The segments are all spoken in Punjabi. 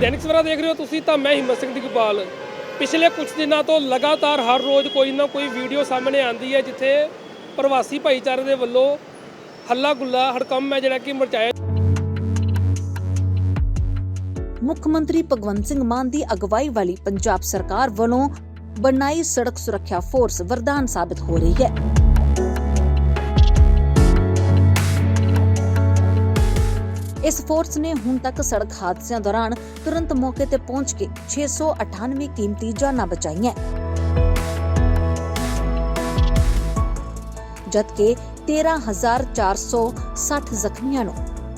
ਦੈਨਿਕ ਸਵੇਰਾ ਦੇਖ ਰਹੇ ਹੋ ਤੁਸੀਂ ਤਾਂ ਮੈਂ ਹਿੰਮਤ ਸਿੰਘ ਦਿਗਪਾਲ ਪਿਛਲੇ ਕੁਝ ਦਿਨਾਂ ਤੋਂ ਲਗਾਤਾਰ ਹਰ ਰੋਜ਼ ਕੋਈ ਨਾ ਕੋਈ ਵੀਡੀਓ ਸਾਹਮਣੇ ਆਉਂਦੀ ਹੈ ਜਿੱਥੇ ਪ੍ਰਵਾਸੀ ਭਾਈਚਾਰੇ ਦੇ ਵੱਲੋਂ ਹੱਲਾ ਗੁੱਲਾ ਹੜਕੰਮ ਹੈ ਜਿਹੜਾ ਕਿ ਮਰਚਾਇਆ ਮੁੱਖ ਮੰਤਰੀ ਭਗਵੰਤ ਸਿੰਘ ਮਾਨ ਦੀ ਅਗਵਾਈ ਵਾਲੀ ਪੰਜਾਬ ਸਰਕਾਰ ਵੱਲੋਂ ਬਣਾਈ ਸੜਕ ਸੁਰੱਖਿਆ ਫੋਰਸ ਵਰਦਾਨ ਸਾਬਤ ਹੋ ਰਹੀ ਹੈ। ਇਸ ਫੋਰਸ ਨੇ ਹੁਣ ਤੱਕ ਸੜਕ ਹਾਦਸਿਆਂ ਦੌਰਾਨ ਤੁਰੰਤ ਮੌਕੇ ਤੇ ਪਹੁੰਚ ਕੇ 698 ਕੀਮਤੀ ਜਾਨਾਂ ਬਚਾਈਆਂ। ਜਦਕਿ 13460 ਜ਼ਖਮੀਆਂ ਨੂੰ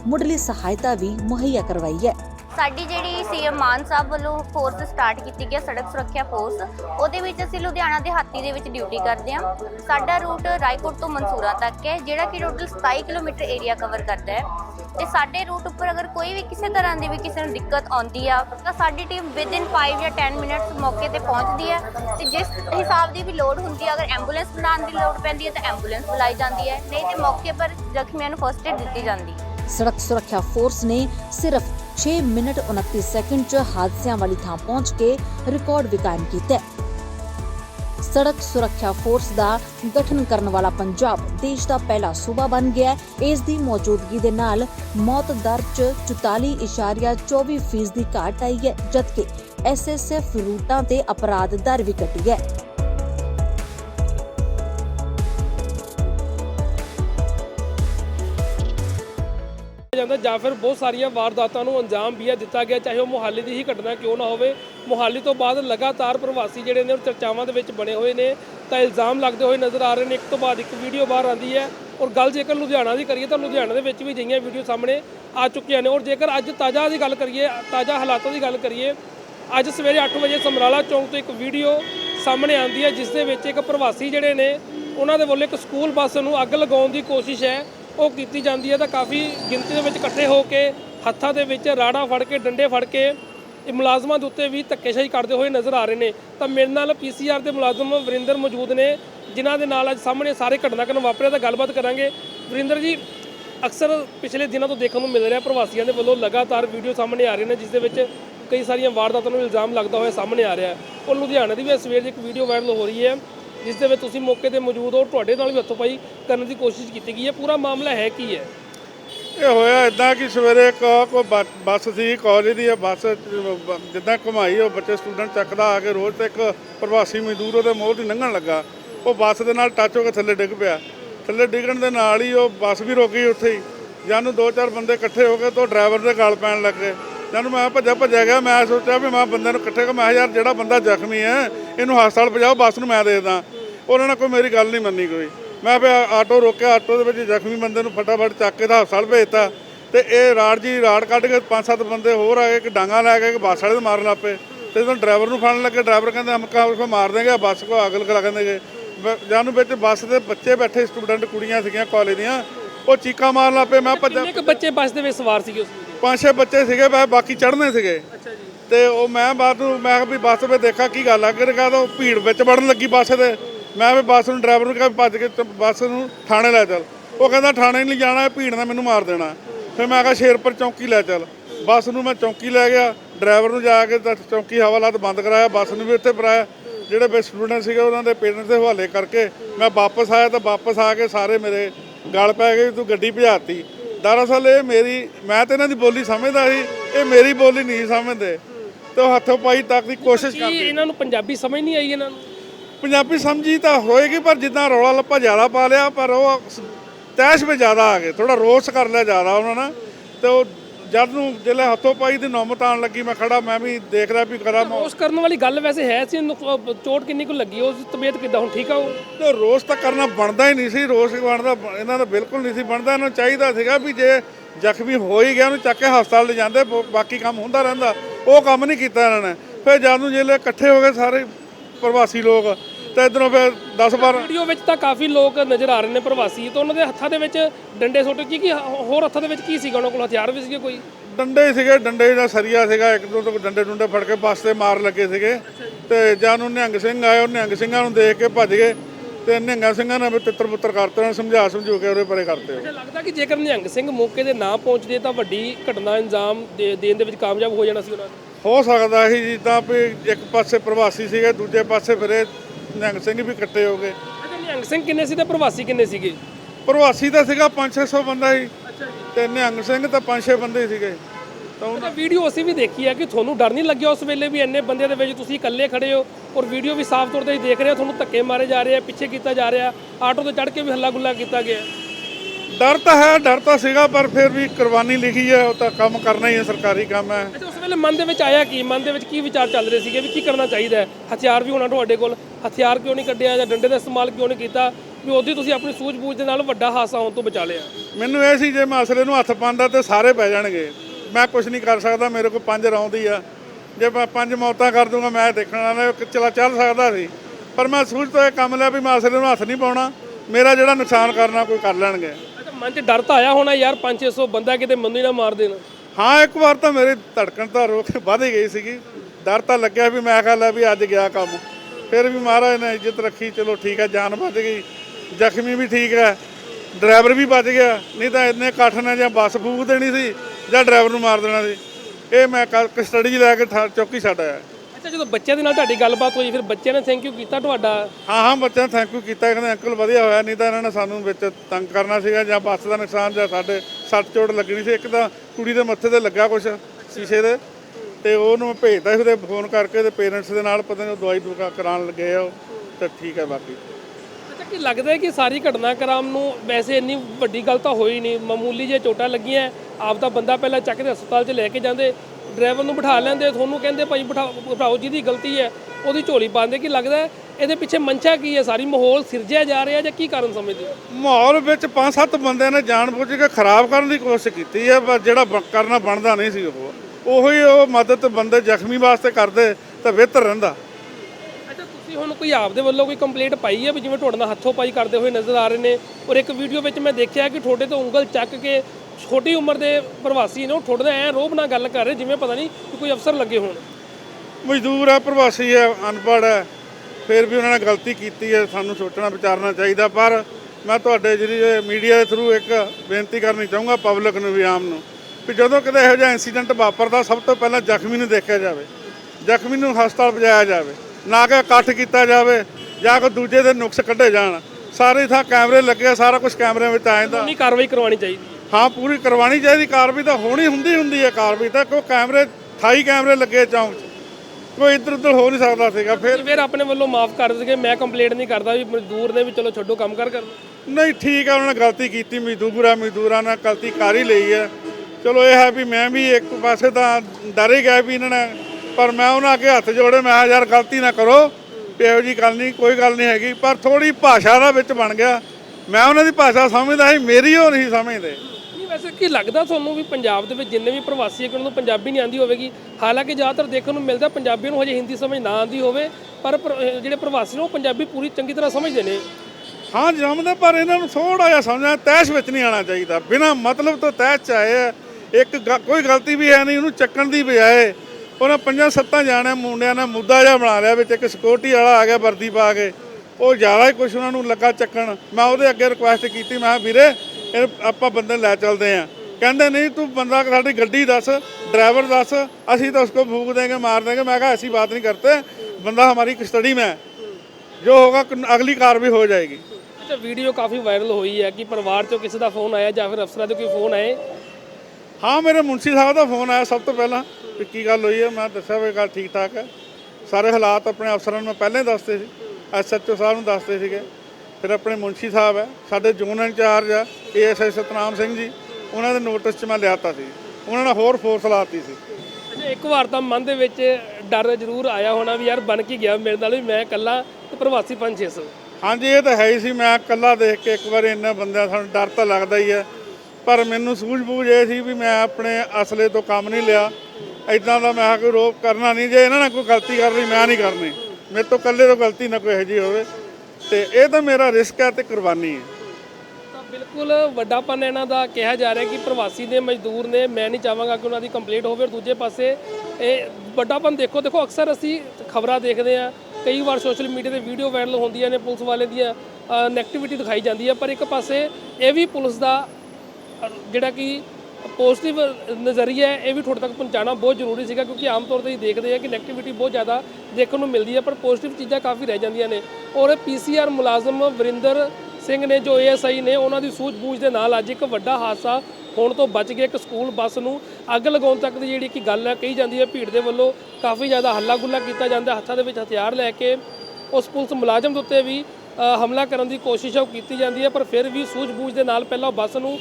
ਮੁੱਢਲੀ ਸਹਾਇਤਾ ਵੀ ਮੁਹੱਈਆ ਕਰਵਾਈ ਹੈ। ਸਾਡੀ ਜਿਹੜੀ ਸੀਐਮ ਮਾਨ ਸਾਹਿਬ ਵੱਲੋਂ ਫੋਰਸ ਸਟਾਰਟ ਕੀਤੀ ਗਿਆ ਸੜਕ ਸੁਰੱਖਿਆ ਫੋਰਸ ਉਹਦੇ ਵਿੱਚ ਅਸੀਂ ਲੁਧਿਆਣਾ ਦੇ ਹਾਤੀ ਦੇ ਵਿੱਚ ਡਿਊਟੀ ਕਰਦੇ ਹਾਂ। ਸਾਡਾ ਰੂਟ ਰਾਏਕੋਟ ਤੋਂ ਮਨਸੂਰਾ ਤੱਕ ਹੈ, ਜਿਹੜਾ ਕਿ ਟੋਟਲ 27 ਕਿਲੋਮੀਟਰ ਏਰੀਆ ਕਵਰ ਕਰਦਾ ਹੈ। ਤੇ ਸਾਡੇ ਰੂਟ ਉੱਪਰ ਅਗਰ ਕੋਈ ਵੀ ਕਿਸੇ ਤਰ੍ਹਾਂ ਦੀ ਵੀ ਕਿਸੇ ਨੂੰ ਦਿੱਕਤ ਆਉਂਦੀ ਆ, ਤਾਂ ਸਾਡੀ ਟੀਮ ਵਿਦ ਇਨ 5 ਜਾਂ 10 ਮਿੰਟਸ ਮੌਕੇ ਤੇ ਪਹੁੰਚਦੀ ਹੈ। ਤੇ ਜਿਸ ਹਿਸਾਬ ਦੀ ਵੀ ਲੋਡ ਹੁੰਦੀ ਹੈ ਅਗਰ ਐਂਬੂਲੈਂਸ ਬਣਾਉਣ ਦੀ ਲੋੜ ਪੈਂਦੀ ਹੈ, ਤਾਂ ਐਂਬੂਲੈਂਸ ਬੁਲਾਈ ਜਾਂਦੀ ਹੈ। ਨਹੀਂ ਤੇ ਮੌਕੇ ਪਰ ਜ਼ਖਮੀਆਂ ਨੂੰ ਫਸਟ ਏਡ ਦਿੱਤੀ ਜਾਂਦੀ ਹੈ। ਸੜਕ ਸੁਰੱਖਿਆ ਫੋਰਸ ਨੇ ਸਿਰਫ 6 ਮਿੰਟ 29 ਸੈਕਿੰਡ 'ਚ ਹਾਦਸਿਆਂ ਵਾਲੀ ਥਾਂ ਪਹੁੰਚ ਕੇ ਰਿਕਾਰਡ ਵੀ ਕਾਇਮ ਕੀਤਾ ਹੈ। ਸੜਕ ਸੁਰੱਖਿਆ ਫੋਰਸ ਦਾ ਗਠਨ ਕਰਨ ਵਾਲਾ ਪੰਜਾਬ ਦੇਸ਼ ਦਾ ਪਹਿਲਾ ਸੂਬਾ ਬਣ ਗਿਆ ਇਸ ਦੀ ਮੌਜੂਦਗੀ ਦੇ ਨਾਲ ਮੌਤ ਦਰ 'ਚ 44.24% ਫੀਸਦੀ ਦੀ ਘਾਟ ਆਈ ਹੈ ਜਦਕਿ ਐਸਐਸਐਫ ਰੂਟਾਂ ਤੇ ਅਪਰਾਧ ਦਰ ਵੀ ਘਟੀ ਹੈ ਜਾਂਦਾ ਜਾਂ ਫਿਰ ਬਹੁਤ ਸਾਰੀਆਂ ਵਾਰਦਾਤਾਂ ਨੂੰ ਅੰਜਾਮ ਵੀ ਹੈ ਦਿੱਤਾ ਗਿਆ, ਚਾਹੇ ਉਹ ਮੁਹਾਲੀ ਦੀ ਹੀ ਘਟਨਾ ਕਿਉਂ ਨਾ ਹੋਵੇ। ਮੁਹਾਲੀ ਤੋਂ ਬਾਅਦ ਲਗਾਤਾਰ ਪ੍ਰਵਾਸੀ ਜਿਹੜੇ ਨੇ ਉਹ ਚਰਚਾਵਾਂ ਦੇ ਵਿੱਚ ਬਣੇ ਹੋਏ ਨੇ, ਤਾਂ ਇਲਜ਼ਾਮ ਲੱਗਦੇ ਹੋਏ ਨਜ਼ਰ ਆ ਰਹੇ ਨੇ। ਇੱਕ ਤੋਂ ਬਾਅਦ ਇੱਕ ਵੀਡੀਓ ਬਾਹਰ ਆਉਂਦੀ ਹੈ ਔਰ ਗੱਲ ਜੇਕਰ ਲੁਧਿਆਣਾ ਦੀ ਕਰੀਏ ਤਾਂ ਲੁਧਿਆਣਾ ਦੇ ਵਿੱਚ ਵੀ ਜਿਹੀਆਂ ਵੀਡੀਓ ਸਾਹਮਣੇ ਆ ਚੁੱਕੀਆਂ ਨੇ। ਔਰ ਜੇਕਰ ਅੱਜ ਤਾਜ਼ਾ ਦੀ ਗੱਲ ਕਰੀਏ, ਤਾਜ਼ਾ ਹਾਲਾਤਾਂ ਦੀ ਗੱਲ ਕਰੀਏ, ਅੱਜ ਸਵੇਰੇ 8 ਵਜੇ ਸਮਰਾਲਾ ਚੌਂਕ ਤੋਂ ਇੱਕ ਵੀਡੀਓ ਸਾਹਮਣੇ ਆਉਂਦੀ ਹੈ, ਜਿਸ ਦੇ ਵਿੱਚ ਇੱਕ ਪ੍ਰਵਾਸੀ ਜਿਹੜੇ ਨੇ, ਉਹਨਾਂ ਦੇ ਵੱਲੋਂ ਇੱਕ ਸਕੂਲ ਬੱਸ ਨੂੰ ਅੱਗ ਲਗਾਉਣ ਦੀ ਕੋਸ਼ਿਸ਼ ਹੈ। ਉਹ ਕੀਤੀ ਜਾਂਦੀ ਹੈ ਤਾਂ ਕਾਫੀ ਗਿਣਤੀ ਦੇ ਵਿੱਚ ਇਕੱਠੇ ਹੋ ਕੇ ਹੱਥਾਂ ਦੇ ਵਿੱਚ ਰਾੜਾ ਫੜ ਕੇ, ਡੰਡੇ ਫੜ ਕੇ ਇਹ ਮੁਲਾਜ਼ਮਾਂ ਦੇ ਉੱਤੇ ਵੀ ਧੱਕੇਸ਼ਾਹੀ ਕਰਦੇ ਹੋਏ ਨਜ਼ਰ ਆ ਰਹੇ ਨੇ। ਤਾਂ ਮੇਰੇ ਨਾਲ ਪੀਸੀਆਰ ਦੇ ਮੁਲਾਜ਼ਮ ਵਰਿੰਦਰ ਮੌਜੂਦ ਨੇ, ਜਿਨ੍ਹਾਂ ਦੇ ਨਾਲ ਅੱਜ ਸਾਹਮਣੇ ਸਾਰੇ ਘਟਨਾਕ੍ਰਮ ਵਾਪਰਿਆ ਤਾਂ ਗੱਲਬਾਤ ਕਰਾਂਗੇ। ਵਰਿੰਦਰ ਜੀ, ਅਕਸਰ ਪਿਛਲੇ ਦਿਨਾਂ ਤੋਂ ਦੇਖਣ ਨੂੰ ਮਿਲ ਰਿਹਾ ਪ੍ਰਵਾਸੀਆਂ ਦੇ ਵੱਲੋਂ ਲਗਾਤਾਰ ਵੀਡੀਓ ਸਾਹਮਣੇ ਆ ਰਹੇ ਨੇ, ਜਿਸ ਦੇ ਵਿੱਚ ਕਈ ਸਾਰੀਆਂ ਵਾਰਦਾਤਾਂ ਨੂੰ ਇਲਜ਼ਾਮ ਲੱਗਦਾ ਹੋਇਆ ਸਾਹਮਣੇ ਆ ਰਿਹਾ ਉਹ ਲੁਧਿਆਣੇ ਦੀ ਵੀ ਇਸ ਸਵੇਰ ਦੀ ਇੱਕ ਵੀਡੀਓ ਵਾਇਰਲ ਹੋ ਰਹੀ ਹੈ। ਜਿਸ ਦੇ ਵਿੱਚ ਤੁਸੀਂ ਮੌਕੇ ਤੇ ਮੌਜੂਦ ਹੋ, ਤੁਹਾਡੇ ਨਾਲ ਵੀ ਹੱਥੋਂ ਪਾਈ ਕਰਨ ਦੀ ਕੋਸ਼ਿਸ਼ ਕੀਤੀ ਗਈ ਹੈ। ਪੂਰਾ ਮਾਮਲਾ ਹੈ ਕੀ ਹੈ? ਇਹ ਹੋਇਆ ਇਦਾਂ ਕਿ ਸਵੇਰੇ ਇੱਕ ਕੋਈ ਬ- ਬੱਸ ਸੀ ਕਾਲਜ ਦੀ ਇਹ ਬੱਸ ਜਿੱਦਾਂ ਘੁਮਾਈ, ਉਹ ਬੱਚੇ ਸਟੂਡੈਂਟ ਚੱਕਦਾ ਆ ਕੇ ਰੋਜ਼ ਤੇ ਇੱਕ ਪ੍ਰਵਾਸੀ ਮਜ਼ਦੂਰ ਉਹਦੇ ਮੋਹ ਦੀ ਲੰਘਣ ਲੱਗਾ। ਉਹ ਬੱਸ ਦੇ ਨਾਲ ਟੱਚ ਹੋ ਕੇ ਥੱਲੇ ਡਿੱਗ ਪਿਆ। ਥੱਲੇ ਡਿੱਗਣ ਦੇ ਨਾਲ ਹੀ ਉਹ ਬੱਸ ਵੀ ਰੁਕ ਗਈ ਉੱਥੇ ਹੀ। ਜਾਨੂੰ ਦੋ ਚਾਰ ਬੰਦੇ ਇਕੱਠੇ ਹੋ ਗਏ ਤਾਂ ਡਰਾਈਵਰ ਦੇ ਗਾਲ ਪੈਣ ਲੱਗੇ ਜਾਨੂੰ ਮੈਂ ਭੱਜਾ ਭੱਜਿਆ ਗਿਆ, ਮੈਂ ਸੋਚਿਆ ਵੀ ਮੈਂ ਬੰਦੇ ਨੂੰ ਇਕੱਠੇ ਕਰ, ਮੈਂ ਕਿਹਾ ਯਾਰ ਜਿਹੜਾ ਬੰਦਾ ਜ਼ਖਮੀ ਹੈ, ਇਹਨੂੰ ਹਸਪਤਾਲ ਪਹੁੰਚਾਓ, ਬੱਸ ਨੂੰ ਮੈਂ ਦੇ ਉਹਨਾਂ ਨੇ ਕੋਈ ਮੇਰੀ ਗੱਲ ਨਹੀਂ ਮੰਨੀ ਕੋਈ। ਮੈਂ ਫਿਰ ਆਟੋ ਰੋਕਿਆ, ਆਟੋ ਦੇ ਵਿੱਚ ਜ਼ਖਮੀ ਬੰਦੇ ਨੂੰ ਫਟਾਫਟ ਚੱਕ ਕੇ ਤਾਂ ਹਸਪਤਾਲ ਭੇਜਤਾ। ਤੇ ਇਹ ਰਾੜ ਜੀ ਰਾੜ ਕੱਢ ਕੇ ਪੰਜ ਸੱਤ ਬੰਦੇ ਹੋਰ ਆ ਗਏ, ਇੱਕ ਡਾਂਗਾ ਲੈ ਕੇ ਬੱਸ ਵਾਲੇ ਨੂੰ ਮਾਰਨ ਲੱਗ ਪਏ ਤੇ ਜਦੋਂ ਡਰਾਈਵਰ ਨੂੰ ਫੜਨ ਲੱਗੇ, ਡਰਾਈਵਰ ਕਹਿੰਦੇ, ਹਮ ਕਾ ਉਸਕੋ ਮਾਰ ਦੇਂਗੇ ਬੱਸ ਕੋ ਅਗਲ ਕਰਾ ਕਹਿੰਦੇ ਜਾਨੂੰ ਵਿੱਚ ਬੱਸ ਦੇ ਬੱਚੇ ਬੈਠੇ, ਸਟੂਡੈਂਟ ਕੁੜੀਆਂ ਸੀਗੀਆਂ, ਕਾਲਜ ਦੀਆਂ। ਉਹ ਚੀਕਾਂ ਮਾਰਨ ਲੱਗ ਪਏ ਮੈਂ ਭੱਜਾ ਕਿੰਨੇ ਕੁ ਬੱਚੇ ਬੱਸ ਦੇ ਵਿੱਚ ਸਵਾਰ ਸੀਗੇ ਉਸ ਪੰਜ ਛੇ ਬੱਚੇ ਸੀਗੇ ਮੈਂ ਬਾਕੀ ਚੜ੍ਹਨੇ ਸੀਗੇ। ਤੇ ਉਹ ਮੈਂ ਬਾਅਦ ਨੂੰ ਮੈਂ ਕਿਹਾ ਵੀ ਬੱਸ 'ਤੇ ਦੇਖਾ ਕੀ ਗੱਲ ਆ। ਕਿ ਕਹਿੰਦਾ ਉਹ ਭੀੜ ਵਿੱਚ ਵੜਨ ਲੱਗੀ ਬੱਸ ਦੇ ਮੈਂ ਵੀ ਬੱਸ ਨੂੰ ਡਰਾਈਵਰ ਨੂੰ ਕਿਹਾ ਭੱਜ ਕੇ ਤੇ ਬੱਸ ਨੂੰ ਥਾਣੇ ਲੈ ਚੱਲ। ਉਹ ਕਹਿੰਦਾ ਥਾਣੇ ਨਹੀਂ ਜਾਣਾ ਭੀੜ ਨੇ ਮੈਨੂੰ ਮਾਰ ਦੇਣਾ। ਫਿਰ ਮੈਂ ਕਿਹਾ ਸ਼ੇਰਪੁਰ ਚੌਂਕੀ ਲੈ ਚੱਲ। ਬੱਸ ਨੂੰ ਮੈਂ ਚੌਂਕੀ ਲੈ ਗਿਆ। ਡਰਾਈਵਰ ਨੂੰ ਜਾ ਕੇ ਤਾਂ ਚੌਂਕੀ ਹਵਾਲਾਤ ਬੰਦ ਕਰਾਇਆ ਬੱਸ ਨੂੰ ਵੀ ਉੱਥੇ ਪਰਾਇਆ ਜਿਹੜੇ ਵੀ ਸਟੂਡੈਂਟ ਸੀਗੇ ਉਹਨਾਂ ਦੇ ਪੇਰੈਂਟਸ ਦੇ ਹਵਾਲੇ ਕਰਕੇ ਮੈਂ ਵਾਪਸ ਆਇਆ ਤਾਂ ਵਾਪਸ ਆ ਕੇ ਸਾਰੇ ਮੇਰੇ ਗਲ ਪੈ ਗਏ ਤੂੰ ਗੱਡੀ ਭਜਾਤੀ ਦਰਅਸਲ ਇਹ ਮੇਰੀ ਮੈਂ ਤੇ ਇਹਨਾਂ ਦੀ ਬੋਲੀ ਸਮਝਦਾ ਸੀ ਇਹ ਮੇਰੀ ਬੋਲੀ ਨਹੀਂ ਸਮਝਦੇ। ਤੇ ਉਹ ਹੱਥੋਂ ਪਾਈ ਤੱਕ ਦੀ ਕੋਸ਼ਿਸ਼ ਕੀ ਕਰਦੇ। ਇਹਨਾਂ ਨੂੰ ਪੰਜਾਬੀ ਸਮਝ ਨਹੀਂ ਆਈ ਇਹਨਾਂ ਨੂੰ? ਪੰਜਾਬੀ ਸਮਝੀ ਤਾਂ ਹੋਏਗੀ ਪਰ ਜਿੱਦਾਂ ਰੌਲਾ ਲੱਪਾ ਜ਼ਿਆਦਾ ਪਾ ਲਿਆ ਪਰ ਉਹ ਤੈਸ਼ ਵਿੱਚ ਜ਼ਿਆਦਾ ਆ ਗਏ। ਥੋੜਾ ਰੋਸ ਕਰ ਲਿਆ ਜ਼ਿਆਦਾ ਉਹਨਾਂ ਨੇ ਤੇ ਉਹ ਜਦ ਨੂੰ ਜਿਹੜੇ ਹੱਥੋਂ ਪਾਈ ਦੀ ਨੌਮਤ ਆਉਣ ਲੱਗੀ ਮੈਂ ਖੜਾ ਮੈਂ ਵੀ ਦੇਖ ਰਿਹਾ ਵੀ ਕਰਾਂ ਰੋਸ ਕਰਨ ਵਾਲੀ ਗੱਲ ਵੈਸੇ ਹੈ ਸੀ ਚੋਟ ਕਿੰਨੀ ਕੁ ਲੱਗੀ ਉਸ ਤਬੀਅਤ ਕਿੱਦਾਂ ਹੁਣ ਠੀਕ ਆ ਉਹ? ਤੇ ਰੋਸ ਤਾਂ ਕਰਨਾ ਬਣਦਾ ਹੀ ਨਹੀਂ ਸੀ ਰੋਸ ਬਣਦਾ ਇਹਨਾਂ ਦਾ ਬਿਲਕੁਲ ਨਹੀਂ ਸੀ ਬਣਦਾ ਇਹਨਾਂ ਨੂੰ ਚਾਹੀਦਾ ਸੀਗਾ ਵੀ ਜੇ ਜ਼ਖਮੀ ਹੋ ਹੀ ਗਿਆ ਉਹਨੂੰ ਚੱਕ ਕੇ ਹਸਪਤਾਲ ਲੈ ਜਾਂਦੇ ਬਾਕੀ ਕੰਮ ਹੁੰਦਾ ਰਹਿੰਦਾ। ਉਹ ਕੰਮ ਨਹੀਂ ਕੀਤਾ ਇਹਨਾਂ ਨੇ। ਫਿਰ ਜਦ ਨੂੰ ਜਿਹੜੇ ਇਕੱਠੇ ਹੋ ਗਏ ਸਾਰੇ ਪ੍ਰਵਾਸੀ ਲੋਕ ਤੇ ਇਧਰੋਂ ਫਿਰ 10 12 ਵੀਡੀਓ ਵਿੱਚ ਤਾਂ ਕਾਫੀ ਲੋਕ ਨਜ਼ਰ ਆ ਰਹੇ ਨੇ ਪ੍ਰਵਾਸੀ ਤਾਂ ਉਹਨਾਂ ਦੇ ਹੱਥਾਂ ਦੇ ਵਿੱਚ ਡੰਡੇ ਸੋਟੇ ਕੀ ਕੀ ਹੋਰ ਹੱਥਾਂ ਦੇ ਵਿੱਚ ਕੀ ਸੀਗਾ? ਉਹਨਾਂ ਕੋਲ ਹਥਿਆਰ ਵੀ ਸੀਗੇ ਕੋਈ? ਡੰਡੇ ਹੀ ਸੀਗੇ ਡੰਡੇ ਦਾ ਸਰੀਆ ਸੀਗਾ ਇੱਕ ਦੋ ਤੋਂ ਡੰਡੇ ਡੁੰਡੇ ਫੜ ਕੇ ਬੱਸ ਤੇ ਮਾਰ ਲੱਗੇ ਸੀਗੇ। ਤੇ ਜਦ ਨੂੰ ਨਿਹੰਗ ਸਿੰਘ ਆਏ ਉਹ ਨਿਹੰਗ ਸਿੰਘਾਂ ਨੂੰ ਦੇਖ ਕੇ ਭੱਜ ਗਏ। ਤੇ ਨਿਹੰਗਾਂ ਸਿੰਘਾਂ ਨੇ ਵੀ ਤਿੱਤਰ ਪੁੱਤਰ ਕਰਤੇ ਉਹਨਾਂ ਨੂੰ ਸਮਝਾ ਸਮਝੂ ਕੇ ਉਹਦੇ ਪਰੇ ਕਰਤੇ। ਅੱਛਾ ਲੱਗਦਾ ਕਿ ਜੇਕਰ ਨਿਹੰਗ ਸਿੰਘ ਮੌਕੇ ਦੇ ਨਾ ਪਹੁੰਚਦੇ ਤਾਂ ਵੱਡੀ ਘਟਨਾ ਅੰਜਾਮ ਦੇ- ਦੇਣ ਦੇ ਵਿੱਚ ਕਾਮਯਾਬ ਹੋ ਜਾਣਾ ਸੀ ਉਹਨਾਂ ਨੇ। ਹੋ ਸਕਦਾ ਸੀ ਜਿੱਦਾਂ ਵੀ ਇੱਕ ਪਾਸੇ ਪ੍ਰਵਾਸੀ ਸੀਗੇ ਦੂਜੇ ਪਾਸੇ ਫਿਰ ਨਿਹੰਗ ਸਿੰਘ ਵੀ ਇਕੱਠੇ ਹੋ ਗਏ। ਅੱਛਾ ਨਿਹੰਗ ਸਿੰਘ ਕਿੰਨੇ ਸੀ ਤੇ ਪ੍ਰਵਾਸੀ ਕਿੰਨੇ ਸੀਗੇ? ਪ੍ਰਵਾਸੀ ਤਾਂ ਸੀਗਾ 5-600 ਬੰਦਾ ਸੀ। ਤੇ ਨਿਹੰਗ ਸਿੰਘ ਤਾਂ 5-6 ਬੰਦੇ ਸੀਗੇ। ਤਾਂ ਵੀਡੀਓ ਅਸੀਂ ਵੀ ਦੇਖੀ ਹੈ ਕਿ ਤੁਹਾਨੂੰ ਡਰ ਨਹੀਂ ਲੱਗਿਆ ਉਸ ਵੇਲੇ ਵੀ ਇੰਨੇ ਬੰਦਿਆਂ ਦੇ ਵਿੱਚ ਤੁਸੀਂ ਇਕੱਲੇ ਖੜੇ ਹੋ ਔਰ ਵੀਡੀਓ ਵੀ ਸਾਫ਼ ਤੌਰ ਤੇ ਦੇਖ ਰਹੇ ਹੋ ਤੁਹਾਨੂੰ ਧੱਕੇ ਮਾਰੇ ਜਾ ਰਹੇ ਆ ਪਿੱਛੇ ਕੀਤਾ ਜਾ ਰਿਹਾ ਆਟੋ ਤੇ ਚੜ੍ਹ ਕੇ ਵੀ ਹੱਲਾ ਗੁੱਲਾ ਕੀਤਾ ਗਿਆ। ਡਰ ਤਾਂ ਹੈ ਡਰ ਤਾਂ ਸੀਗਾ ਪਰ ਫਿਰ ਵੀ ਕੁਰਬਾਨੀ ਲਿਖੀ ਹੈ ਉਹ ਤਾਂ ਕੰਮ ਕਰਨਾ ਹੀ ਹੈ ਸਰਕਾਰੀ ਕੰਮ ਹੈ। ਅੱਛਾ ਉਸ ਵੇਲੇ ਮਨ ਦੇ ਵਿੱਚ ਆਇਆ ਕੀ? ਮਨ ਦੇ ਵਿੱਚ ਕੀ ਵਿਚਾਰ ਚੱਲ ਰਹੇ ਸੀਗੇ ਵੀ ਕੀ ਕਰਨਾ ਚਾਹੀਦਾ ਹੈ? ਹਥਿਆਰ ਵੀ ਹੋਣਾ ਤੁਹਾਡੇ ਕੋਲ? ਹਥਿਆਰ ਕਿਉਂ ਨਹੀਂ ਕੱਢਿਆ ਜਾਂ ਡੰਡੇ ਦਾ ਇਸਤੇਮਾਲ ਕਿਉਂ ਨਹੀਂ ਕੀਤਾ? ਵੀ ਉਹਦੀ ਤੁਸੀਂ ਆਪਣੀ ਸੂਝ-ਬੂਝ ਦੇ ਨਾਲ ਵੱਡਾ ਹਾਦਸਾ ਹੋਣ ਤੋਂ ਬਚਾ ਲਿਆ। ਮੈਨੂੰ ਇਹ ਸੀ ਜੇ ਮੈਂ ਅਸਲੇ ਨੂੰ ਹੱਥ ਪਾਉਂਦਾ ਤੇ ਸਾਰੇ ਪੈ ਜਾਣਗੇ। ਮੈਂ ਕੁਝ ਨਹੀਂ ਕਰ ਸਕਦਾ ਮੇਰੇ ਕੋਲ ਪੰਜ ਰੌਂਦ ਆ। ਜੇ ਮੈਂ ਪੰਜ ਮੌਤਾਂ ਕਰ ਦੂੰਗਾ ਮੈਂ ਦੇਖਣ ਵਾਲਾ ਕਿ ਚਲਾ ਚੱਲ ਸਕਦਾ ਸੀ। ਪਰ ਮੈਂ ਸੂਝ ਤੋਂ ਇਹ ਕੰਮ ਲਿਆ ਵੀ ਮੈਂ ਅਸਲੇ ਨੂੰ ਹੱਥ ਨਹੀਂ ਪਾਉਣਾ। ਮੇਰਾ ਜਿਹੜਾ ਨੁਕਸਾਨ ਕਰਨਾ ਕੋਈ ਕਰ ਲੈਣਗੇ। ਮਨ 'ਚ ਡਰ ਤਾਂ ਆਇਆ ਹੋਣਾ ਯਾਰ 5-600 ਬੰਦਾ ਕਿਤੇ ਮੈਨੂੰ ਹੀ ਨਾ ਮਾਰ ਦੇਣ। ਹਾਂ, ਇੱਕ ਵਾਰ ਤਾਂ ਮੇਰੀ ਧੜਕਣ ਤਾਂ ਰੋਕ ਵੱਧ ਹੀ ਗਈ ਸੀਗੀ। ਡਰ ਤਾਂ ਲੱਗਿਆ ਵੀ ਮੈਂ ਖਿਆਲ ਆ ਵੀ ਅੱਜ ਗਿਆ ਕੰਮ। ਫਿਰ ਵੀ ਮਹਾਰਾਜ ਨੇ ਇੱਜ਼ਤ ਰੱਖੀ, ਚਲੋ ਠੀਕ ਹੈ ਜਾਨ ਬਚ ਗਈ। ਜ਼ਖਮੀ ਵੀ ਠੀਕ ਹੈ ਡਰਾਈਵਰ ਵੀ ਬਚ ਗਿਆ। ਨਹੀਂ ਤਾਂ ਇੰਨੇ ਇਕੱਠ ਨੇ ਜਾਂ ਬੱਸ ਫੂਕ ਦੇਣੀ ਸੀ ਜਾਂ ਡਰਾਈਵਰ ਨੂੰ ਮਾਰ ਦੇਣਾ ਸੀ। ਇਹ ਮੈਂ ਕਸਟਡੀ ਲੈ ਕੇ ਥਾ- ਚੌਕੀ ਛੱਡ ਆਇਆ। ਅੱਛਾ ਜਦੋਂ ਬੱਚਿਆਂ ਦੇ ਨਾਲ ਤੁਹਾਡੀ ਗੱਲਬਾਤ ਹੋਈ ਫਿਰ ਬੱਚਿਆਂ ਨੇ ਥੈਂਕ ਯੂ ਕੀਤਾ ਤੁਹਾਡਾ? ਹਾਂ ਹਾਂ ਬੱਚਿਆਂ ਨੇ ਥੈਂਕ ਯੂ ਕੀਤਾ। ਕਹਿੰਦੇ ਅੰਕਲ ਵਧੀਆ ਹੋਇਆ ਨਹੀਂ ਤਾਂ ਇਹਨਾਂ ਨੇ ਸਾਨੂੰ ਵਿੱਚ ਤੰਗ ਕਰਨਾ ਸੀਗਾ ਜਾਂ ਬੱਸ ਦਾ ਨੁਕਸਾਨ ਜਾਂ ਸਾਡੇ ਸੱਟ ਚੋਟ ਲੱਗਣੀ ਸੀ। ਇੱਕ ਤਾਂ ਕੁੜੀ ਦੇ ਮੱਥੇ ਤੇ ਲੱਗਾ ਕੁਛ ਸ਼ੀਸ਼ੇ ਦੇ ਤੇ ਉਹਨੂੰ ਮੈਂ ਭੇਜਦਾ ਸੀ ਉਹਦੇ ਫੋਨ ਕਰਕੇ ਤੇ ਪੇਰੈਂਟਸ ਦੇ ਨਾਲ ਪਤਾ ਨਹੀਂ ਉਹ ਦਵਾਈ ਦੂਕਾ ਕਰਾਉਣ ਲੱਗੇ ਆ ਤੇ ਠੀਕ ਹੈ ਬਾਕੀ। ਅੱਛਾ ਕੀ ਲੱਗਦਾ ਹੈ ਕਿ ਸਾਰੀ ਘਟਨਾਕ੍ਰਮ ਨੂੰ ਵੈਸੇ ਇੰਨੀ ਵੱਡੀ ਗੱਲ ਤਾਂ ਹੋਈ ਨਹੀਂ। ਮਾਮੂਲੀ ਜਿਹੀ ਚੋਟਾਂ ਲੱਗੀਆਂ ਆਪ ਦਾ ਬੰਦਾ ਪਹਿਲਾਂ ਚੱਕ ਕੇ ਹਸਪਤਾਲ 'ਚ ਲੈ ਕੇ ਜਾਂਦੇ ਡਰਾਈਵਰ ਨੂੰ ਬਿਠਾ ਲੈਂਦੇ ਤੁਹਾਨੂੰ ਕਹਿੰਦੇ ਭਾਈ ਬਿਠਾਓ ਬਿਠਾਓ ਜਿਹਦੀ ਗਲਤੀ ਹੈ ਉਹਦੀ ਝੋਲੀ ਪਾਉਂਦੇ ਕੀ ਲੱਗਦਾ ਇਹਦੇ ਪਿੱਛੇ ਮਨਸ਼ਾ ਕੀ ਹੈ? ਸਾਰੀ ਮਾਹੌਲ ਸਿਰਜਿਆ ਜਾ ਰਿਹਾ ਜਾਂ ਕੀ ਕਾਰਨ ਸਮਝਦੇ ਮਾਹੌਲ ਵਿੱਚ ਪੰਜ ਸੱਤ ਬੰਦਿਆਂ ਨੇ ਜਾਣਬੁੱਝ ਕੇ ਖਰਾਬ ਕਰਨ ਦੀ ਕੋਸ਼ਿਸ਼ ਕੀਤੀ ਹੈ ਪਰ ਜਿਹੜਾ ਕਰਨਾ ਬਣਦਾ ਨਹੀਂ ਸੀ ਉਹ। ਉਹੀ ਉਹ ਮਦਦ ਬੰਦੇ ਜ਼ਖਮੀ ਵਾਸਤੇ ਕਰਦੇ ਤਾਂ ਬਿਹਤਰ ਰਹਿੰਦਾ। ਅੱਛਾ ਤੁਸੀਂ ਹੁਣ ਕੋਈ ਆਪਦੇ ਵੱਲੋਂ ਕੋਈ ਕੰਪਲੇਂਟ ਪਾਈ ਹੈ ਵੀ ਜਿਵੇਂ ਤੁਹਾਡੇ ਨਾਲ ਹੱਥੋਂ ਪਾਈ ਕਰਦੇ ਹੋਏ ਨਜ਼ਰ ਆ ਰਹੇ ਨੇ? ਔਰ ਇੱਕ ਵੀਡੀਓ ਵਿੱਚ ਮੈਂ ਦੇਖਿਆ ਕਿ ਤੁਹਾਡੇ ਤੋਂ ਉਂਗਲ ਚੱਕ ਕੇ ਛੋਟੀ ਉਮਰ ਦੇ ਪ੍ਰਵਾਸੀ ਨੇ ਉਹ ਨਾਲ ਐ ਰੋਬ ਨਾਲ ਗੱਲ ਕਰ ਰਹੇ ਜਿਵੇਂ ਪਤਾ ਨਹੀਂ ਕੋਈ ਅਫਸਰ ਲੱਗੇ ਹੋਣ। ਮਜ਼ਦੂਰ ਹੈ ਪ੍ਰਵਾਸੀ ਹੈ ਅਨਪੜ੍ਹ ਹੈ ਫਿਰ ਵੀ ਉਹਨਾਂ ਨੇ ਗਲਤੀ ਕੀਤੀ ਹੈ ਸਾਨੂੰ ਸੋਚਣਾ ਵਿਚਾਰਨਾ ਚਾਹੀਦਾ ਪਰ ਮੈਂ ਤੁਹਾਡੇ ਜਿਹੜੀ ਮੀਡੀਆ ਦੇ ਥਰੂ ਇੱਕ ਬੇਨਤੀ ਕਰਨੀ ਚਾਹੂੰਗਾ ਪਬਲਿਕ ਨੂੰ ਵੀ ਆਮ ਨੂੰ ਵੀ ਜਦੋਂ ਕਿਤੇ ਇਹੋ ਜਿਹਾ ਇਨਸੀਡੈਂਟ ਵਾਪਰਦਾ ਸਭ ਤੋਂ ਪਹਿਲਾਂ ਜ਼ਖਮੀ ਨੂੰ ਦੇਖਿਆ ਜਾਵੇ। ਜ਼ਖਮੀ ਨੂੰ ਹਸਪਤਾਲ ਪਹੁੰਚਾਇਆ ਜਾਵੇ ਨਾ ਕਿ ਇਕੱਠ ਕੀਤਾ ਜਾਵੇ ਜਾਂ ਕੋਈ ਦੂਜੇ ਦੇ ਨੁਕਸ ਕੱਢੇ ਜਾਣ। ਸਾਰੇ ਥਾਂ ਕੈਮਰੇ ਲੱਗੇ ਸਾਰਾ ਕੁਝ ਕੈਮਰਿਆਂ ਵਿੱਚ ਆ ਜਾਂਦਾ। ਨਹੀਂ ਕਾਰਵਾਈ ਕਰਵਾਉਣੀ ਚਾਹੀਦੀ। ਹਾਂ ਪੂਰੀ ਕਰਵਾਉਣੀ ਚਾਹੀਦੀ ਕਾਰਵਾਈ ਤਾਂ ਹੋਣੀ ਹੁੰਦੀ ਹੁੰਦੀ ਹੈ ਕਾਰਵਾਈ ਤਾਂ ਕੋਈ ਕੈਮਰੇ 28 ਕੈਮਰੇ ਲੱਗੇ ਚੌਂਕ 'ਚ। ਕੋਈ ਇੱਧਰ ਉੱਧਰ ਹੋ ਨਹੀਂ ਸਕਦਾ ਸੀਗਾ ਫਿਰ ਫਿਰ ਆਪਣੇ ਵੱਲੋਂ ਮਾਫ ਕਰ ਦਿੱਤੇ ਮੈਂ ਕੰਪਲੇਂਟ ਨਹੀਂ ਕਰਦਾ ਵੀ ਮਜ਼ਦੂਰ ਨੇ ਵੀ ਚਲੋ ਛੱਡੋ ਕੰਮ ਕਰ ਕਰ ਨਹੀਂ ਠੀਕ ਹੈ ਉਹਨਾਂ ਨੇ ਗਲਤੀ ਕੀਤੀ ਮਜ਼ਦੂਰ ਆ ਮਜ਼ਦੂਰਾਂ ਨੇ ਗਲਤੀ ਕਰ ਹੀ ਲਈ ਹੈ। ਚਲੋ ਇਹ ਹੈ ਵੀ ਮੈਂ ਵੀ ਇੱਕ ਪਾਸੇ ਤਾਂ ਡਰ ਹੀ ਗਿਆ ਵੀ ਇਹਨਾਂ ਨੇ ਪਰ ਮੈਂ ਉਹਨਾਂ ਅੱਗੇ ਹੱਥ ਜੋੜੇ ਮੈਂ ਯਾਰ ਗਲਤੀ ਨਾ ਕਰੋ ਇਹੋ ਜੀ ਗੱਲ ਨਹੀਂ ਕੋਈ ਗੱਲ ਨਹੀਂ ਹੈਗੀ। ਪਰ ਥੋੜੀ ਭਾਸ਼ਾ ਦਾ ਵਿੱਚ ਬਣ ਗਿਆ। ਮੈਂ ਉਹਨਾਂ ਦੀ ਭਾਸ਼ਾ ਸਮਝਦਾ ਸੀ ਮੇਰੀ ਉਹ ਨਹੀਂ ਸਮਝਦੇ। ਵੈਸੇ ਕੀ ਲੱਗਦਾ ਤੁਹਾਨੂੰ ਵੀ ਪੰਜਾਬ ਦੇ ਵਿੱਚ ਜਿੰਨੇ ਵੀ ਪ੍ਰਵਾਸੀ ਹੈ ਕਿ ਉਹਨਾਂ ਨੂੰ ਪੰਜਾਬੀ ਨਹੀਂ ਆਂਦੀ ਹੋਵੇਗੀ? ਹਾਲਾਂਕਿ ਜ਼ਿਆਦਾਤਰ ਦੇਖਣ ਨੂੰ ਮਿਲਦਾ ਪੰਜਾਬੀਆਂ ਨੂੰ ਹਜੇ ਹਿੰਦੀ ਸਮਝ ਨਾ ਆਂਦੀ ਹੋਵੇ, ਪਰ ਜਿਹੜੇ ਪ੍ਰਵਾਸੀ ਨੇ ਉਹ ਪੰਜਾਬੀ ਪੂਰੀ ਚੰਗੀ ਤਰ੍ਹਾਂ ਸਮਝਦੇ ਨੇ। ਹਾਂ, ਜੰਮਦੇ, ਪਰ ਇਹਨਾਂ ਨੂੰ ਥੋੜਾ ਜਿਹਾ ਸਮਝਣਾ ਤੈਸ਼ ਵਿੱਚ ਨਹੀਂ ਆਣਾ ਚਾਹੀਦਾ। ਬਿਨਾ ਮਤਲਬ ਤੋਂ ਤੈਸ਼ ਚ ਆਏ ਆ, ਇੱਕ ਗ- ਕੋਈ ਗਲਤੀ ਵੀ ਹੈ ਨਹੀਂ, ਉਹਨੂੰ ਚੱਕਣ ਦੀ ਬਜਾਏ ਉਹਨਾਂ ਪੰਜਾਂ ਸੱਤਾਂ ਜਾਣਿਆਂ, ਮੁੰਡਿਆਂ ਨੇ ਮੁੱਦਾ ਜਿਹਾ ਬਣਾ ਲਿਆ ਵਿੱਚ, ਇੱਕ ਸਿਕਿਉਰਿਟੀ ਵਾਲਾ ਆ ਗਿਆ, ਵਰਦੀ ਪਾ ਕੇ। ਉਹ ਜ਼ਿਆਦਾ ਹੀ ਕੁਛ ਉਹਨਾਂ ਨੂੰ ਲੱਗਾ ਚੱਕਣ। ਮੈਂ ਉਹਦੇ ਅੱਗੇ ਰਿਕੁਐਸਟ ਕੀਤੀ, ਮੈਂ ਕਿਹਾ, ਵੀਰੇ ਇਹ ਆਪਾਂ ਬੰਦੇ ਲੈ ਚੱਲਦੇ ਆ ਕਹਿੰਦੇ ਨਹੀਂ ਤੂੰ ਬੰਦਾ ਸਾਡੀ ਗੱਡੀ ਦੱਸ ਡਰਾਈਵਰ ਦੱਸ ਅਸੀਂ ਤਾਂ ਉਸ ਉਸਕੋ ਫੂਕ ਦੇਂਗੇ ਮਾਰ ਦੇਂਗੇ। ਮੈਂ ਕਿਹਾ ਐਸੀ ਬਾਤ ਨਹੀਂ ਕਰਤੇ। ਬੰਦਾ ਹਮਾਰੀ ਕਸਟਡੀ ਮੈਂ। ਜੋ ਹੋਗਾ ਅਗਲੀ ਕਾਰ ਵੀ ਹੋ ਜਾਏਗੀ। ਅੱਛਾ ਵੀਡੀਓ ਕਾਫੀ ਵਾਇਰਲ ਹੋਈ ਹੈ ਕਿ ਪਰਿਵਾਰ ਚੋਂ ਕਿਸੇ ਦਾ ਫੋਨ ਆਇਆ ਜਾਂ ਫਿਰ ਅਫਸਰਾਂ ਦੇ ਕੋਈ ਫੋਨ ਆਏ? ਹਾਂ ਮੇਰੇ ਮੁੰਸ਼ੀ ਸਾਹਿਬ ਦਾ ਫੋਨ ਆਇਆ ਸਭ ਤੋਂ ਪਹਿਲਾਂ। ਕਿ ਕੀ ਗੱਲ ਹੋਈ ਹੈ? ਮੈਂ ਦੱਸਿਆ ਵੀ ਗੱਲ ਠੀਕ ਠਾਕ ਹੈ। ਸਾਰੇ ਹਾਲਾਤ ਆਪਣੇ ਅਫਸਰਾਂ ਨੂੰ ਪਹਿਲਾਂ ਹੀ ਦੱਸਦੇ ਸੀ। ਐਸਐਚਓ ਸਾਹਿਬ ਨੂੰ ਦੱਸਦੇ ਸੀਗੇ। ਫਿਰ ਆਪਣੇ ਮੁੰਸ਼ੀ ਸਾਹਿਬ ਹੈ ਸਾਡੇ ਜ਼ੋਨ ਇੰਚਾਰਜ ਆ ਏਐਸਆਈ ਸਤਨਾਮ ਸਿੰਘ ਜੀ ਉਹਨਾਂ ਦੇ ਨੋਟਿਸ 'ਚ ਮੈਂ ਲਿਆਤਾ ਸੀ। ਉਹਨਾਂ ਨੇ ਹੋਰ ਫੋਰਸ ਲਾਤੀ ਸੀ। ਅੱਛਾ ਇੱਕ ਵਾਰ ਤਾਂ ਮਨ ਦੇ ਵਿੱਚ ਡਰ ਜ਼ਰੂਰ ਆਇਆ ਹੋਣਾ ਵੀ ਯਾਰ ਬਣ ਕੀ ਗਿਆ ਮੇਰੇ ਨਾਲ ਵੀ ਮੈਂ ਇਕੱਲਾ ਤੇ ਪ੍ਰਵਾਸੀ 5-600 ਹਾਂਜੀ ਇਹ ਤਾਂ ਹੈ ਹੀ ਸੀ ਮੈਂ ਇਕੱਲਾ ਦੇਖ ਕੇ ਇੱਕ ਵਾਰ ਇੰਨਾ ਬੰਦਿਆਂ ਸਾਨੂੰ ਡਰ ਤਾਂ ਲੱਗਦਾ ਹੀ ਹੈ। ਪਰ ਮੈਨੂੰ ਸੂਝ-ਬੂਝ ਇਹ ਸੀ ਵੀ ਮੈਂ ਆਪਣੇ ਅਸਲੇ ਤੋਂ ਕੰਮ ਨਹੀਂ ਲਿਆ। ਇਦਾਂ ਦਾ ਮੈਂ ਕੋਈ ਰੋਕ ਕਰਨਾ ਨਹੀਂ ਜੇ ਇਹਨਾਂ ਨੇ ਕੋਈ ਗਲਤੀ ਕਰ ਲਈ ਮੈਂ ਨਹੀਂ ਕਰਨੀ। ਮੇਰੇ ਤੋਂ ਇਕੱਲੇ ਤੋਂ ਗਲਤੀ ਨਾ ਕੋਈ ਇਹੋ ਜਿਹੀ ਹੋਵੇ। ਤੇ ਇਹ ਤਾਂ ਮੇਰਾ ਰਿਸਕ ਹੈ ਤੇ ਕੁਰਬਾਨੀ ਹੈ। ਤਾਂ ਬਿਲਕੁਲ ਵੱਡਾਪਨ ਇਹਨਾਂ ਦਾ ਕਿਹਾ ਜਾ ਰਿਹਾ ਕਿ ਪ੍ਰਵਾਸੀ ਨੇ ਮਜ਼ਦੂਰ ਨੇ, ਮੈਂ ਨਹੀਂ ਚਾਹਾਂਗਾ ਕਿ ਉਹਨਾਂ ਦੀ ਕੰਪਲੀਟ ਹੋਵੇ। ਔਰ ਦੂਜੇ ਪਾਸੇ, ਇਹ ਵੱਡਾਪਨ ਦੇਖੋ ਦੇਖੋ, ਅਕਸਰ ਅਸੀਂ ਖਬਰਾਂ ਦੇਖਦੇ ਆ ਕਈ ਵਾਰ ਸੋਸ਼ਲ ਮੀਡੀਆ ਤੇ ਵੀਡੀਓ ਵਾਇਰਲ ਹੁੰਦੀਆਂ ਨੇ, ਪੁਲਿਸ ਵਾਲੇ ਦੀਆਂ ਨੈਗੇਟਿਵਿਟੀ ਦਿਖਾਈ ਜਾਂਦੀ ਹੈ। ਪਰ ਇੱਕ ਪਾਸੇ ਇਹ ਵੀ ਪੁਲਿਸ ਦਾ ਜਿਹੜਾ ਕਿ ਪੋਜ਼ਿਟਿਵ ਨਜ਼ਰੀਆ ਇਹ ਵੀ ਤੁਹਾਡੇ ਤੱਕ ਪਹੁੰਚਾਉਣਾ ਬਹੁਤ ਜ਼ਰੂਰੀ ਸੀਗਾ ਕਿਉਂਕਿ ਆਮ ਤੌਰ ਤੇ ਹੀ ਦੇਖਦੇ ਆ ਕਿ ਨੈਗੇਟਿਵਿਟੀ ਬਹੁਤ ਜ਼ਿਆਦਾ ਦੇਖਣ ਨੂੰ ਮਿਲਦੀ ਹੈ, ਪਰ ਪੋਜ਼ਿਟਿਵ ਚੀਜ਼ਾਂ ਕਾਫੀ ਰਹਿ ਜਾਂਦੀਆਂ ਨੇ। ਔਰ ਪੀਸੀਆਰ ਮੁਲਾਜ਼ਮ ਵਰਿੰਦਰ ਸਿੰਘ ਨੇ, ਜੋ ਏਐਸਆਈ ਨੇ, ਉਹਨਾਂ ਦੀ ਸੂਝ-ਬੂਝ ਦੇ ਨਾਲ ਅੱਜ ਇੱਕ ਵੱਡਾ ਹਾਦਸਾ ਹੋਣ ਤੋਂ ਬਚ ਗਿਆ ਇੱਕ ਸਕੂਲ ਬੱਸ ਨੂੰ। ਅੱਗ ਲਗਾਉਣ ਤੱਕ ਦੀ ਜਿਹੜੀ ਕਿ ਗੱਲ ਹੈ, ਕਹੀ ਜਾਂਦੀ ਹੈ, ਭੀੜ ਦੇ ਵੱਲੋਂ ਕਾਫੀ ਜ਼ਿਆਦਾ ਹੱਲਾ ਗੁੱਲਾ ਕੀਤਾ ਜਾਂਦਾ, ਹੱਥਾਂ ਦੇ ਵਿੱਚ ਹਥਿਆਰ ਲੈ ਕੇ। ਉਸ ਪੁਲਿਸ ਮੁਲਾਜ਼ਮ ਦੇ ਉੱਤੇ ਵੀ ਹਮਲਾ ਕਰਨ ਦੀ ਕੋਸ਼ਿਸ਼ ਉਹ ਕੀਤੀ ਜਾਂਦੀ ਹੈ, ਪਰ ਫਿਰ ਵੀ ਸੂਝ-ਬੂਝ ਦੇ ਨਾਲ ਪਹਿਲਾਂ ਬੱਸ ਨੂੰ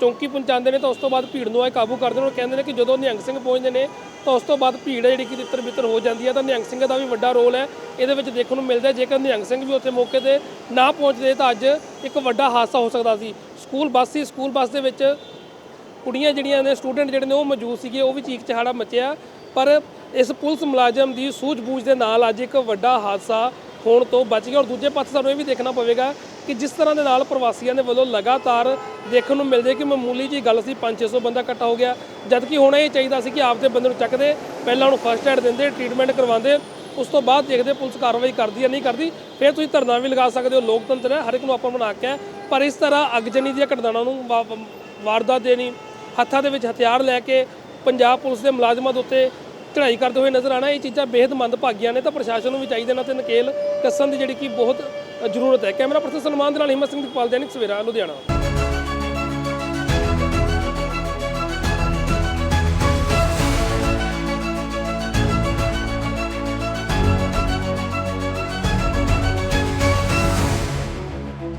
ਚੌਂਕੀ ਪਹੁੰਚਾਉਂਦੇ ਨੇ ਤਾਂ ਉਸ ਤੋਂ ਬਾਅਦ ਭੀੜ ਨੂੰ ਆ ਕਾਬੂ ਕਰਦੇ ਨੇ ਉਹ ਕਹਿੰਦੇ ਨੇ ਕਿ ਜਦੋਂ ਨਿਹੰਗ ਸਿੰਘ ਪਹੁੰਚਦੇ ਨੇ ਤਾਂ ਉਸ ਤੋਂ ਬਾਅਦ ਭੀੜ ਹੈ ਜਿਹੜੀ ਕਿ ਤਿੱਤਰ ਬਿੱਤਰ ਹੋ ਜਾਂਦੀ ਹੈ, ਤਾਂ ਨਿਹੰਗ ਸਿੰਘ ਦਾ ਵੀ ਵੱਡਾ ਰੋਲ ਹੈ। ਇਹਦੇ ਵਿੱਚ ਦੇਖਣ ਨੂੰ ਮਿਲਦਾ ਜੇਕਰ ਨਿਹੰਗ ਸਿੰਘ ਵੀ ਉੱਥੇ ਮੌਕੇ ਤੇ ਨਾ ਪਹੁੰਚਦੇ ਤਾਂ ਅੱਜ ਇੱਕ ਵੱਡਾ ਹਾਦਸਾ ਹੋ ਸਕਦਾ ਸੀ। ਸਕੂਲ ਬੱਸ ਸੀ, ਸਕੂਲ ਬੱਸ ਦੇ ਵਿੱਚ ਕੁੜੀਆਂ ਜਿਹੜੀਆਂ ਨੇ, ਸਟੂਡੈਂਟ ਜਿਹੜੇ ਨੇ ਉਹ ਮੌਜੂਦ ਸੀਗੇ, ਉਹ ਵੀ ਚੀਕ ਚਹਾੜਾ ਮਚਿਆ। ਪਰ ਇਸ ਪੁਲਿਸ ਮੁਲਾਜ਼ਮ ਦੀ ਸੂਝ-ਬੂਝ ਦੇ ਨਾਲ ਅੱਜ ਇੱਕ ਵੱਡਾ ਹਾਦਸਾ ਹੋਣ ਤੋਂ ਬਚ ਗਿਆ ਔਰ ਦੂਜੇ ਪਾਸੇ ਸਾਨੂੰ ਇਹ ਵੀ ਦੇਖਣਾ ਪਵੇਗਾ ਕਿ ਜਿਸ ਤਰ੍ਹਾਂ ਦੇ ਨਾਲ ਪ੍ਰਵਾਸੀਆਂ ਦੇ ਵੱਲੋਂ ਲਗਾਤਾਰ ਦੇਖਣ ਨੂੰ ਮਿਲਦੇ ਕਿ ਮਾਮੂਲੀ ਜੀ ਗੱਲ ਸੀ 5-600 ਬੰਦਾ ਇਕੱਠਾ ਹੋ ਗਿਆ। ਜਦ ਕਿ ਹੁਣ ਇਹ ਚਾਹੀਦਾ ਸੀ ਕਿ ਆਪਦੇ ਬੰਦੇ ਨੂੰ ਚੱਕਦੇ, ਪਹਿਲਾਂ ਉਹਨੂੰ ਫਸਟ ਐਡ ਦਿੰਦੇ ਟ੍ਰੀਟਮੈਂਟ ਕਰਵਾਉਂਦੇ, ਉਸ ਤੋਂ ਬਾਅਦ ਦੇਖਦੇ ਪੁਲਿਸ ਕਾਰਵਾਈ ਕਰਦੀ ਹੈ ਨਹੀਂ ਕਰਦੀ, ਫਿਰ ਤੁਸੀਂ ਧਰਨਾ ਵੀ ਲਗਾ ਸਕਦੇ ਹੋ। ਲੋਕਤੰਤਰ ਹੈ, ਹਰ ਇੱਕ ਨੂੰ ਆਪਾਂ ਬਣਾ ਕੇ ਪਰ ਇਸ ਤਰ੍ਹਾਂ ਅਗਜਨੀ ਦੀਆਂ ਘਟਨਾਵਾਂ ਨੂੰ ਵਾ- ਵਾਰਦਾਤ ਦੇਣੀ ਹੱਥਾਂ ਦੇ ਵਿੱਚ ਹਥਿਆਰ ਲੈ ਕੇ ਪੰਜਾਬ ਪੁਲਿਸ ਦੇ ਮੁਲਾਜ਼ਮਾਂ ਦੇ ਉੱਤੇ ਚੜ੍ਹਾਈ ਕਰਦੇ ਹੋਏ ਨਜ਼ਰ ਆਣਾ ਇਹ ਚੀਜ਼ਾਂ ਬੇहद ਮੰਦਭਾਗੀਆਂ ਨੇ, ਤਾਂ ਪ੍ਰਸ਼ਾਸਨ ਨੂੰ ਵੀ ਚਾਹੀਦਾ ਨਾ ਤੇ ਨਕੇਲ ਕੱਸਣ ਦੀ ਜਿਹੜੀ ਕਿ ਬਹੁਤ ਜ਼ਰੂਰਤ ਹੈ। ਕੈਮਰਾ ਪਰਸਨ ਸਨਮਾਨ ਦੇ ਨਾਲ ਹਿੰਮਤ ਸਿੰਘ ਦੀਪਾਲ ਦੈਨਿਕ ਸਵੇਰਾ, ਲੁਧਿਆਣਾ।